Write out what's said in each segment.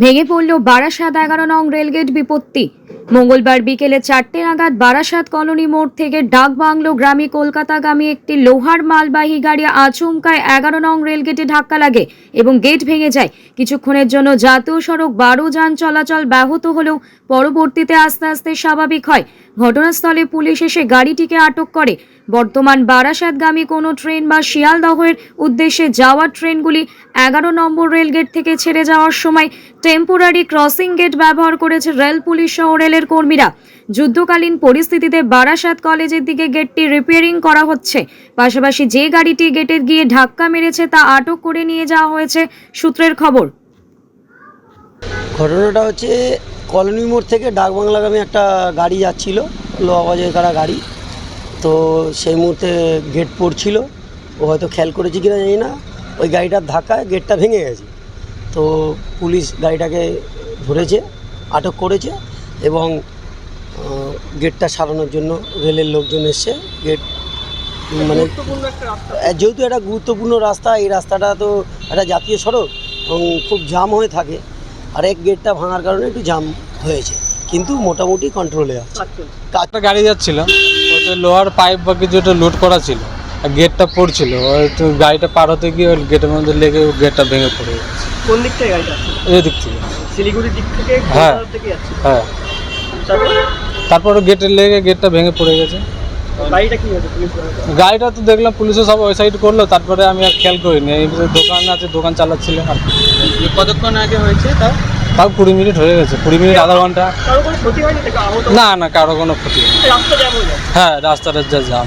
ভেঙে পড়ল বারাসাত এগারো নং রেলগেট বিপত্তি। মঙ্গলবার বিকেলে চারটে নাগাদ বারাসাত কলোনি মোড় থেকে ডাক বাংলো গ্রামে কলকাতাগামী একটি লোহার মালবাহী গাড়ি আচমকায় এগারো নং রেলগেটে ধাক্কা লাগে এবং গেট ভেঙে যায়। কিছুক্ষণের জন্য জাতীয় সড়ক বারো যান চলাচল ব্যাহত হলেও পরবর্তীতে আস্তে আস্তে স্বাভাবিক হয়। ঘটনাস্থলে পুলিশ এসে গাড়িটিকে আটক করে। বর্তমান বারাসাতগামী কোনো ট্রেন বা শিয়ালদহের উদ্দেশ্যে যাওয়ার ট্রেনগুলি এগারো নম্বর রেলগেট থেকে ছেড়ে যাওয়ার সময় টেম্পোরারি ক্রসিং গেট ব্যবহার করেছে রেল পুলিশ সহ রেলের কর্মীরা। যুদ্ধকালীন পরিস্থিতিতে বারাসাত কলেজের দিকে গেটটি রিপেয়ারিং করা হচ্ছে। পাশাপাশি যে গাড়িটি গেটে গিয়ে ধাক্কা মেরেছে তা আটক করে নিয়ে যাওয়া হয়েছে সূত্রের খবর। ঘটনাটা হচ্ছে কলোনি মোড় থেকে ডাকবাংলাগামী একটা গাড়ি যাচ্ছিল লোহা বাজার করা গাড়ি। তো সেই মুহূর্তে গেট পড়ছিল, ও হয়তো খেয়াল করেছে কিনা জানি না। ওই গাড়িটার ধাক্কায় গেটটা ভেঙে গেছে। তো পুলিশ গাড়িটাকে ধরেছে, আটক করেছে। এবং গেটটা সারানোর জন্য রেলের লোকজন এসছে গেট মানে যেহেতু একটা গুরুত্বপূর্ণ রাস্তা এই রাস্তাটা তো একটা জাতীয় সড়ক এবং খুব জাম হয়ে থাকে। আর এক গেটটা ভাঙার কারণে একটু জাম হয়েছে। কিন্তু মোটামুটি কন্ট্রোলে আছে। একটা গাড়ি যাচ্ছিল ওতে লোহার পাইপ বা কিছু একটা লোড করা ছিল। আর গেটটা পড়ছিল গাড়িটা পার হতে গিয়ে গেটের মধ্যে লেগে ওই গেটটা ভেঙে পড়ে গেছে। কোন দিক থেকে গাড়িটা আসছে? এই দিক থেকে। শিলিগুড়ির দিক থেকে হ্যাঁ। হ্যাঁ। তারপরে? গেটে লেগে গেটটা ভেঙে পড়ে গেছে। গাড়িটা কি হয়েছে? পুলিশ গাড়িটা তো দেখলাম পুলিশে সব ওই সাইড করল তারপরে আমি আর খেয়াল করিনি। এই যে দোকান আছে দোকান চালাচ্ছিলাম আর। কতক্ষণ আগে হয়েছে তাও? তাও কুড়ি মিনিট হয়ে গেছে কুড়ি মিনিট আধা ঘণ্টা। না না কারও কোনো ক্ষতি হয়নি। হয়ে হ্যাঁ রাস্তাটা যা জাম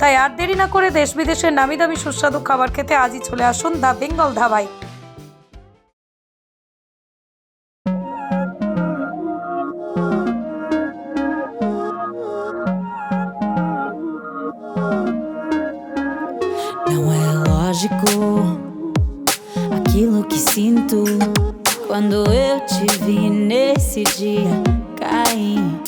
তাই আর দেরি না করে দেশ বিদেশের নামি দামি সুস্বাদু খাবার খেতে আজই চলে আসুন দা Bengal ধাবাই Aquilo que sinto quando eu te vi nesse dia cair.